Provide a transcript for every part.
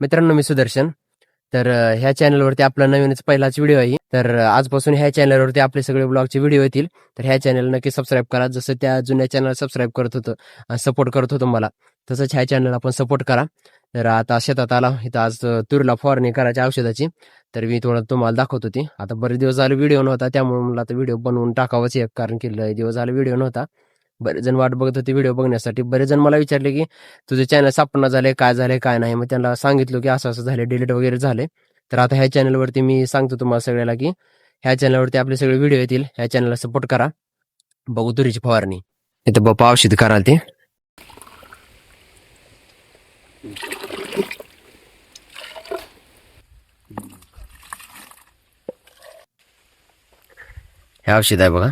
मित्रांनो मी सुदर्शन. तर ह्या चॅनलवरती आपला नवीनच पहिलाच व्हिडिओ आहे. तर आजपासून ह्या चॅनलवरती आपले सगळे ब्लॉगचे व्हिडिओ येतील. तर ह्या चॅनल नक्की सबस्क्राईब करा. जसं त्या जुन्या चॅनल सबस्क्राईब करत होतं सपोर्ट करत होतो मला तसंच ह्या चॅनल आपण सपोर्ट करा. तर आता शेतात आला. इथं आज तुरीला फवारणी करायची औषधाची. तर मी थोडं तुम्हाला दाखवत होती. आता बरेच दिवस झाले व्हिडिओ नव्हता त्यामुळे मला आता व्हिडिओ बनवून टाकावाच एक कारण की लय दिवस झाले व्हिडिओ नव्हता. बरेच जण वाट बघत होते व्हिडिओ बघण्यासाठी. बरेच जण मला विचारले की तुझे चॅनल सापडणं झाले काय झाले काय नाही? मग त्यांना सांगितलं की असं असं झालं डिलीट वगैरे झाले तर आता ह्या चॅनलवरती मी सांगतो तुम्हाला सगळ्याला की ह्या चॅनलवरती आपले सगळे व्हिडिओ येतील. ह्या चॅनलला सपोर्ट करा. बघू तुरीची फवारणी. इथं बाप्पा औषध कराल ते. हे औषध आहे बघा.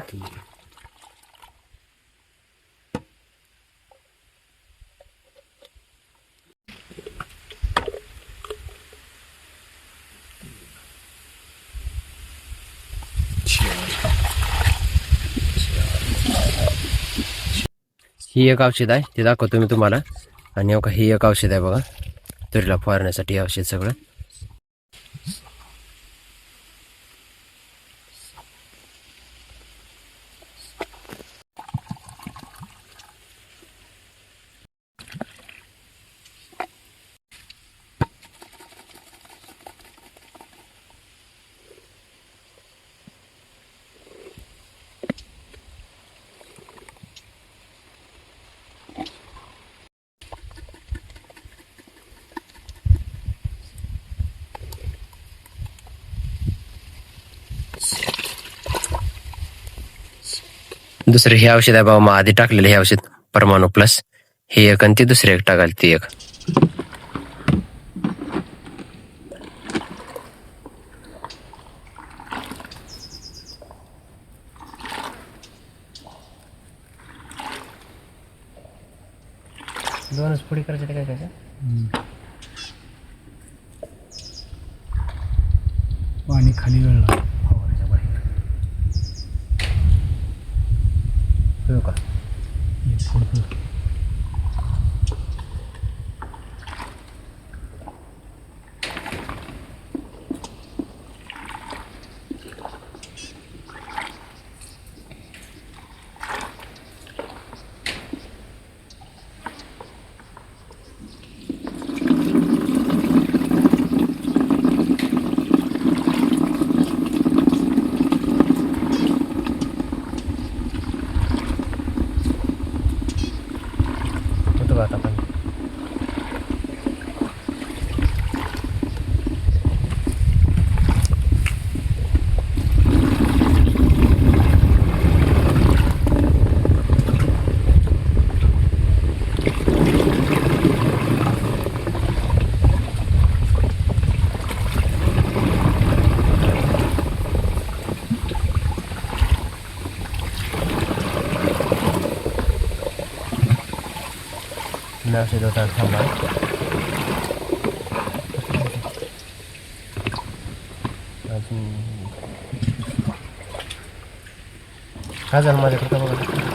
ही एक औषध आहे ते दाखवतो मी तुम्हाला. आणि का ही एक औषध आहे बघा. तुरीला फवारण्यासाठी औषध सगळं. दुसरं हे औषध आहे बाबा मग आधी टाकलेलं हे औषध परमाणू प्लस हे एक आणि ती दुसरी एक टाकाल ती एक. दोनच पुढे करायचं काय करायचं? पाणी खाली गळलं फवाराच्या बाहेर हो का एक पुढचं होतो का आता पण औषध होता थांबा अजून काय झालं माझ्याकडे बघा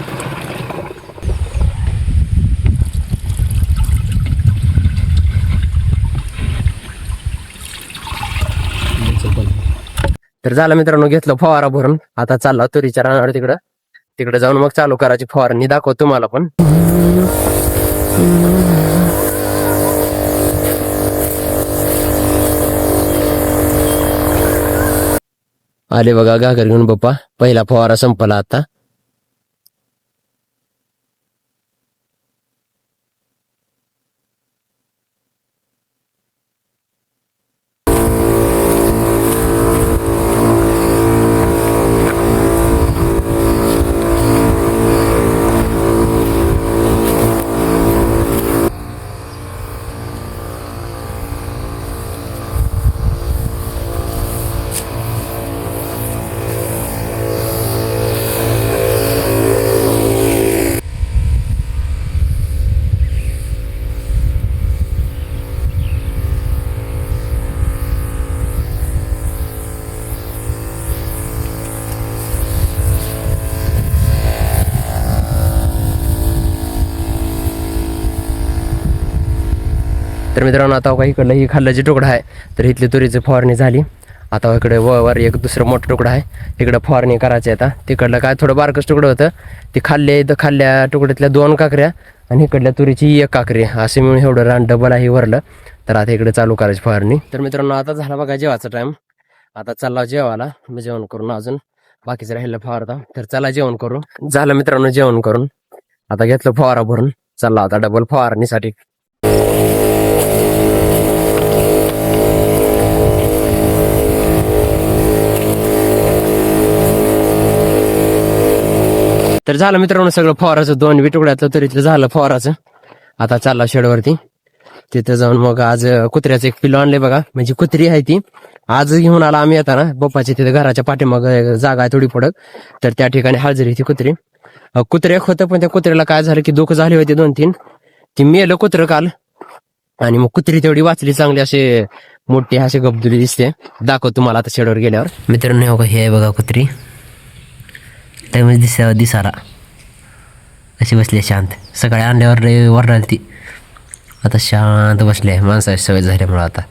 तर झालं मित्रांनो घेतलं फवारा भरून. आता चालला तुरीच्या रानावर तिकडं. तिकडे जाऊन मग चालू करायची फवारणी दाखव तुम्हाला पण. आले बघा घागर घेऊन पप्पा पहिला फवारा संपला आता. तर मित्रांनो आता बघा इकडलं ही खाल्ल्याची तुकडा आहे तर इथली तुरीची फवारणी झाली. आता इकडे व वर एक दुसरं मोठं तुकडं आहे. इकडं फवारणी करायची आहे आता. तिकडलं काय थोडं बारकंच तुकडं होतं. ते खाल्ले इथं खाल्ल्या तुकड्यातल्या दोन काकऱ्या आणि इकडल्या तुरीची एक काकरी. असे मिळून एवढं रान डबल आहे वरलं. तर आता इकडे चालू करायची फवारणी. तर मित्रांनो आता झाला बघा जेवायचा टाइम आता चालला जेवायला. मी जेवण करून अजून बाकीचं राहिलं फवारता. तर चला जेवण करू. झालं मित्रांनो जेवण करून. आता घेतलं फवारा भरून. चालला आता डबल फवारणीसाठी. तर झालं मित्रांनो सगळं फवाराचं. दोन विटुकड्यातलं तरी तिथं झालं फवाराचं. आता चालला शेडवरती तिथं जाऊन मग आज कुत्र्याचं एक पिल्लो आणले बघा. म्हणजे कुत्री आहे ती. आज घेऊन आला आम्ही येताना पप्पाच्या तिथे घराच्या पाठीमाग जागा आहे थोडी पडक तर त्या ठिकाणी हाजरी ती कुत्री. कुत्रे एक होतं पण त्या कुत्र्याला काय झालं की दुःख झाली होती दोन तीन. ती मेलं कुत्रं काल. आणि मग कुत्री तेवढी वाचली चांगली असे मोठी असे गबदुली दिसते. दाखव तुम्हाला आता शेडवर गेल्यावर. मित्रांनो हे बघा कुत्री. त्यामुळे दिसा दिसायला अशी बसली आहे शांत. सकाळी आणल्यावर लय वरडाली ती आता शांत बसली आहे. माणसाची सवय झाल्यामुळं आता.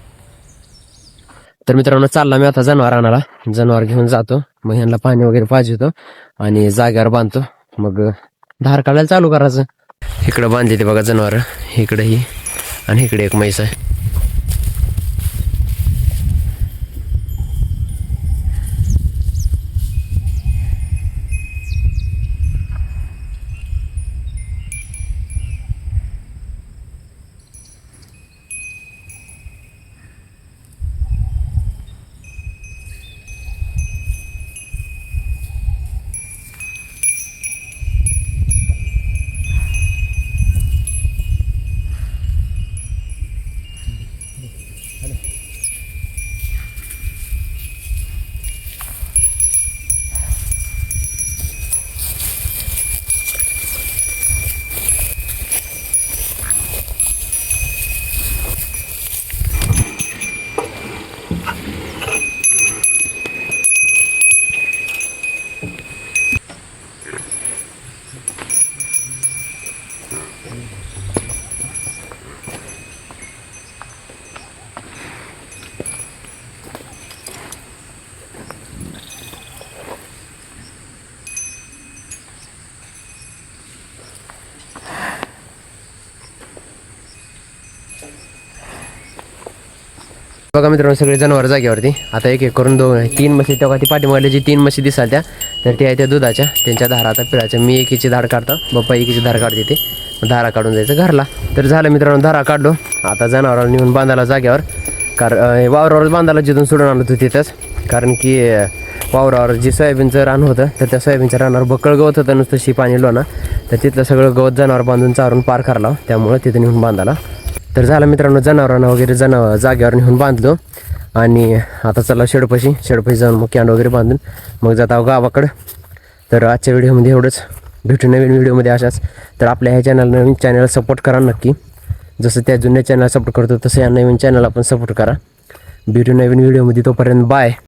तर मित्रांनो चालला मी आता जनावर आणायला. जनावर घेऊन जातो. मग ह्यांना पाणी वगैरे पाहिजे आणि जाग्यावर बांधतो. मग धार काढायला चालू करायचं. इकडं बांधली ते बघा जनावर. इकडे ही आणि इकडे एक म्हैस आहे. बघा मित्रांनो सगळे जनावर जागेवरती. आता एक एक करून दोन तीन म्हशी तेव्हा ती पाठीमागल्या जी तीन म्हशी दिसाल त्या तर त्या त्या दुधाच्या त्यांच्या धारा आता पिळाच्या मी एकीची धार काढतो बाप्पा एकीची धार काढते ते. धारा काढून जायचं घरला. तर झालं मित्रांनो धारा काढलो. आता जनावराला नेऊन बांधायला जागेवर. कारण वावरावर बांधायला जिथून सोडून आणत होतं तिथंच. कारण की वावरावर जे सोयाबीनचं रान होतं तर त्या सोयाबीनच्या रानावर बकळ गवत होतं नुसतं शी पाणी लोना तर तिथलं सगळं गवत जनावर बांधून चारून पार करला त्यामुळं तिथं नेऊन बांधाला तर झालं मित्रांनो जनावरांना वगैरे जनावर जागेवर नेऊन बांधलो. आणि आता चला शेडपशी शेडपशी जाऊन मग कॅन वगैरे बांधून मग जात आहो गावाकडं. तर आजच्या व्हिडिओमध्ये एवढंच. भेटू नवीन व्हिडिओमध्ये अशाच. तर आपल्या ह्या चॅनल नवीन चॅनल सपोर्ट करा नक्की. जसं त्या जुन्या चॅनल सपोर्ट करतो तसं या नवीन चॅनल आपण सपोर्ट करा. भेटू नवीन व्हिडिओमध्ये तोपर्यंत बाय